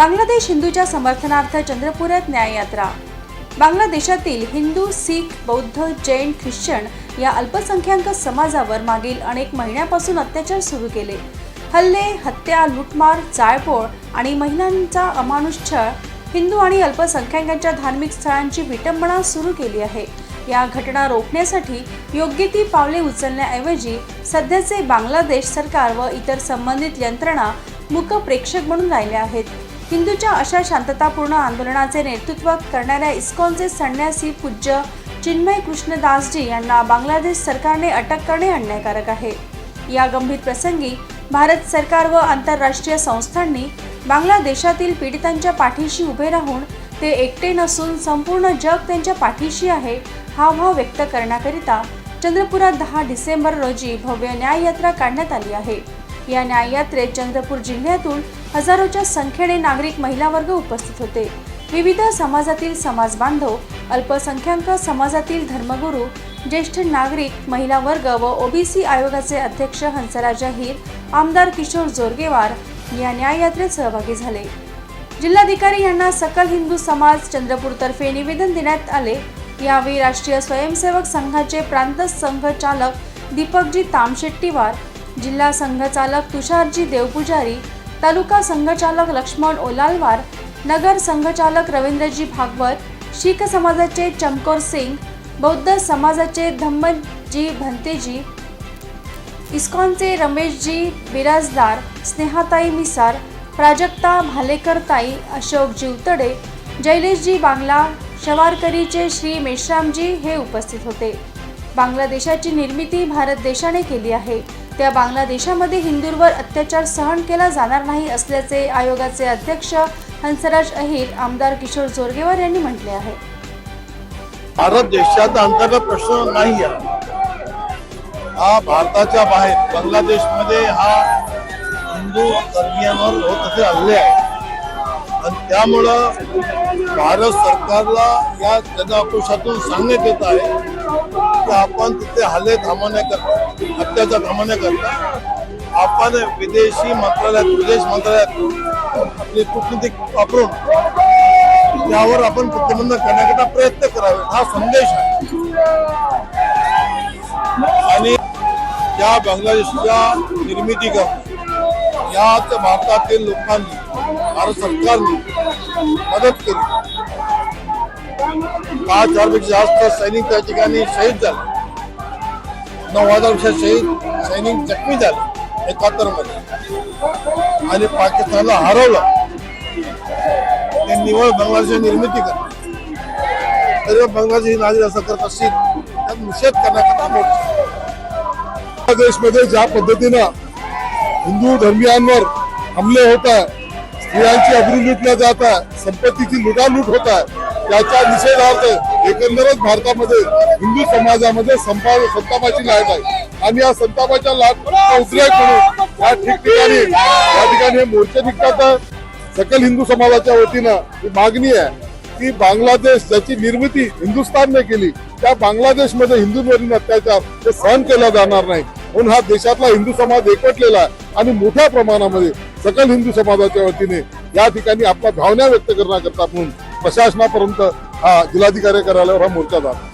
बांगलादेश हिंदूच्या समर्थनार्थ चंद्रपुरात न्याययात्रा. बांगलादेशातील हिंदू सीख बौद्ध जैन ख्रिश्चन या अल्पसंख्याक समाजावर मागील अनेक महिन्यापासून अत्याचार सुरू केले. हल्ले हत्या लुटमार जाळपोळ आणि महिलांचा अमानुष छळ हिंदू आणि अल्पसंख्याकांच्या धार्मिक स्थळांची विटंबना सुरू केली आहे. या घटना रोखण्यासाठी योग्य ती पावले उचलण्याऐवजी सध्याचे बांगलादेश सरकार व इतर संबंधित यंत्रणा मूक प्रेक्षक म्हणून राहिले आहेत. हिंदूच्या अशा शांततापूर्ण आंदोलनाचे नेतृत्व करणाऱ्या इस्कॉनचे संन्यासी पूज्य चिन्मय कृष्णदासजी यांना बांगलादेश सरकारने अटक करणे अन्यायकारक आहे. या गंभीर प्रसंगी भारत सरकार व आंतरराष्ट्रीय संस्थांनी बांगलादेशातील पीडितांच्या पाठीशी उभे राहून ते एकटे नसून संपूर्ण जग त्यांच्या पाठीशी आहे हा भाव व्यक्त करण्याकरिता चंद्रपुरात दहा डिसेंबर रोजी भव्य न्याययात्रा काढण्यात आली आहे. या न्याययात्रेत चंद्रपूर जिल्ह्यातून हजारोच्या संख्येने नागरिक महिला वर्ग उपस्थित होते. विविध समाजातील समाज बांधव अल्पसंख्याक समाजातील धर्मगुरू ज्येष्ठ नागरिक महिला वर्ग व ओबीसी आयोगाचे अध्यक्ष हंसराज अहिर आमदार किशोर जोरगेवार या न्याययात्रेत सहभागी झाले. जिल्हाधिकारी यांना सकल हिंदू समाज चंद्रपूरतर्फे निवेदन देण्यात आले. यावेळी राष्ट्रीय स्वयंसेवक संघाचे प्रांत संघचालक दीपकजी तामशेट्टीवार जिल्हा संघचालक तुषारजी देवपुजारी तालुका संघचालक लक्ष्मण ओलालवार नगर संघचालक रवींद्रजी भागवत शीख समाजाचे चमकोर सिंग बौद्ध समाजाचे धम्मजी भंतेजी इस्कॉनचे रमेशजी बिराजदार स्नेहाताई मिसार प्राजक्ता भालेकरताई अशोक जीवतडे जैलेशजी बांगला शवारकरीचे श्री मेश्रामजी हे उपस्थित होते. बांगलादेशाची निर्मिती भारत देशाने केली आहे. त्या बांगलादेशामध्ये हिंदूंवर अत्याचार सहन केला जाणार नाही असल्याचे आयोगाचे अध्यक्ष हंसराज अहिर आमदार किशोर जोरगेवार यांनी म्हटले आहे. भारत देशाचा अंतर्गत प्रश्न नाही हा भारताच्या बाहेर बांगलादेशमध्ये हा हिंदू धर्मियांवर होत असे हल्ले आहे आणि त्यामुळं भारत सरकारला या जनाकोशातून सांगण्यात येत आहे की आपण तिथे हल्ले थांबवण्याकरता हत्याचा थांबवण्याकरता आपण विदेशी मंत्रालयात विदेश मंत्रालयात आपली कूटनीतिक वापरून त्यावर आपण प्रतिबंध करण्याकरता प्रयत्न करावे हा संदेश आहे. आणि या बांगलादेशच्या निर्मिती यात भारतातील लोकांनी भारत सरकारने मदत केली. पाच हजारपेक्षा जास्त सैनिक त्या ठिकाणी शहीद झाले. नऊ हजारपेक्षा शहीद सैनिक जखमी झाले एकाहत्तरमध्ये आणि पाकिस्तानला हरवलं. ते निवळ बांगलादेशची निर्मिती करते तरी बांगलादेश ही नागरिक असं करत असतील त्यात निषेध करण्याकरता मोर्चा बांगलादेशमध्ये ज्या पद्धतीनं हिंदू धर्मियांवर हमले होत आहे स्त्रियांची अब्रू लुटल्या जात आहे संपत्तीची लुटालूट होत आहे त्याच्या निषेधार्थ एकंदरच भारतामध्ये हिंदू समाजामध्ये संपा संतापाची लाट आहे. आणि या संतापाच्या लाट उद्रेक म्हणून या ठिकठिकाणी या ठिकाणी हे मोर्चे निघतात. सकल हिंदू समाजाच्या वतीनं ही मागणी आहे की बांगलादेश ज्याची निर्मिती हिंदुस्थानने केली त्या बांगलादेशमध्ये हिंदूंवरील अत्याचार हे सहन केला जाणार नाही. म्हणून हा देशातला हिंदू समाज एकवटलेला आहे. आणि मोठ्या प्रमाणामध्ये सकल हिंदू समाजाच्या वतीने या ठिकाणी आपल्या भावना व्यक्त करण्याकरता म्हणून प्रशासनापर्यंत हा जिल्हाधिकारी कार्यालयावर हा मोर्चा झाला